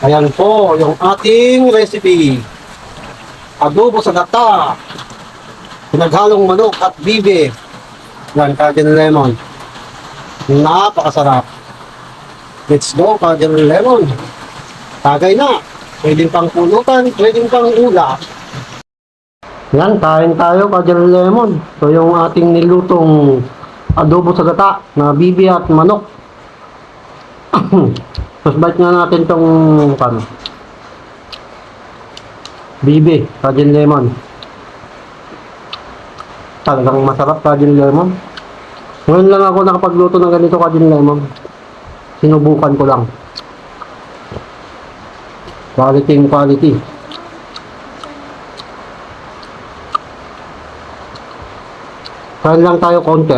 Ayan po yung ating recipe. Adobo sa gata. Pinaghalong manok at bibe. Yan, Cardinal Lemon. Napakasarap. Let's go, Cardinal Lemon. Tagay na. Pwedeng pang pulutan, pwedeng pang ula. Yan, kain tayo, Cardinal Lemon. So yung ating nilutong adobo sa gata na bibi at manok. Tapos bite nga natin tong paano. Bibi, Cajun lemon. Talagang masarap Cajun lemon. Ngayon lang ako nakapagluto ng ganito Cajun lemon. Sinubukan ko lang. Quality and quality. Kain lang tayo konti.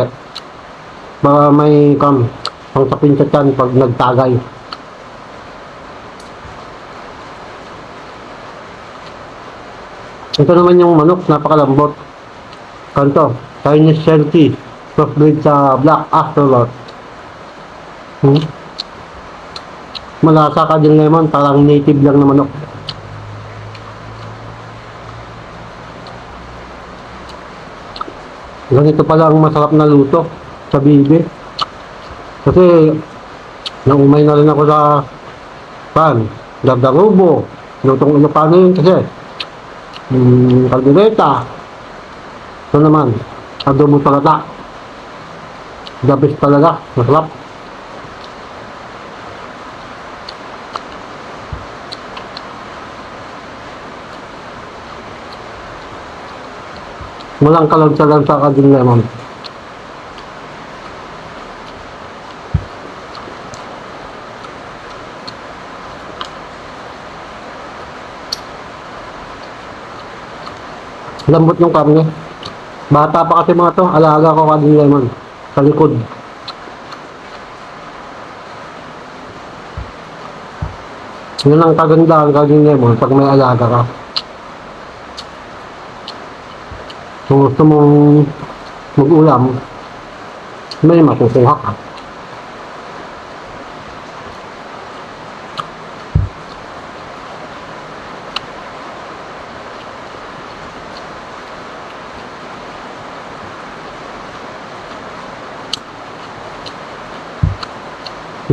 Baka may kam pang sapin sa tiyan pag nagtagay. Ito naman yung manok, napakalambot. Kanto, Chinese Sheltie, crossbreed sa Black Axolot. Hmm? Malasa ka din lemon, parang native lang na manok. Ganito pala ang masarap na luto sa bibi. Kasi, naumay na rin ako sa pan, Dardarubo, lutong Ilocano yun kasi. Hmm, kaldereta. Ito naman, adobo palata. The best talaga, masarap. Walang kalagsagan sa kajing lemon. Lambot yung karne. Bata pa kasi mga to, alaga ko kajing lemon. Sa likod. Yun ang kagandahan kajing lemon pag may alaga ka. Kung gusto mong mag-ulam, may makukuha ka.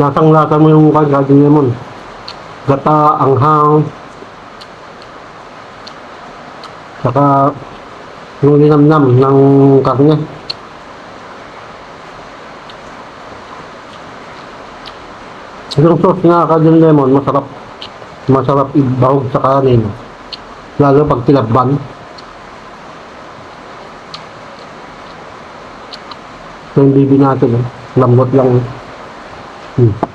Lasang lasa mo yung mukha gagawin lemon. Gata, anghang, saka yung linamnam ng karne. Yung sauce nga kajun lemon, masarap. Masarap ibahog sa kanin. Lalo pag tilabban. Ito yung bibi natin. Eh. Lambot lang. Hmm.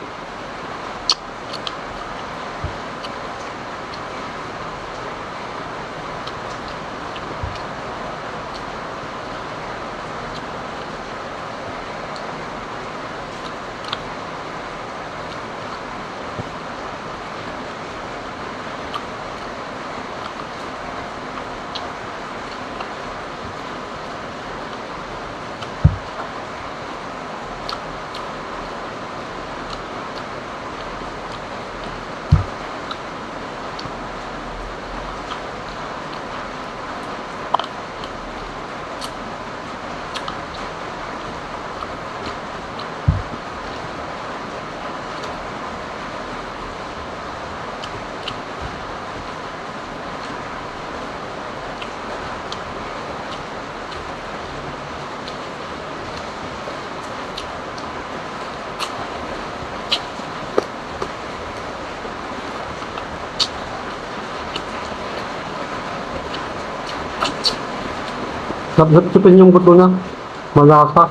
Sapsapin yung buto na. Malasa.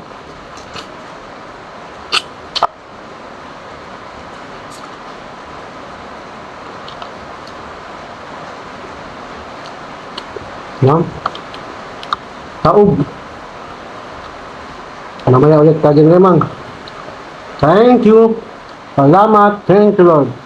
Yan. Taog. Namaya ulit kajing lemang. Thank you. Salamat. Thank you Lord.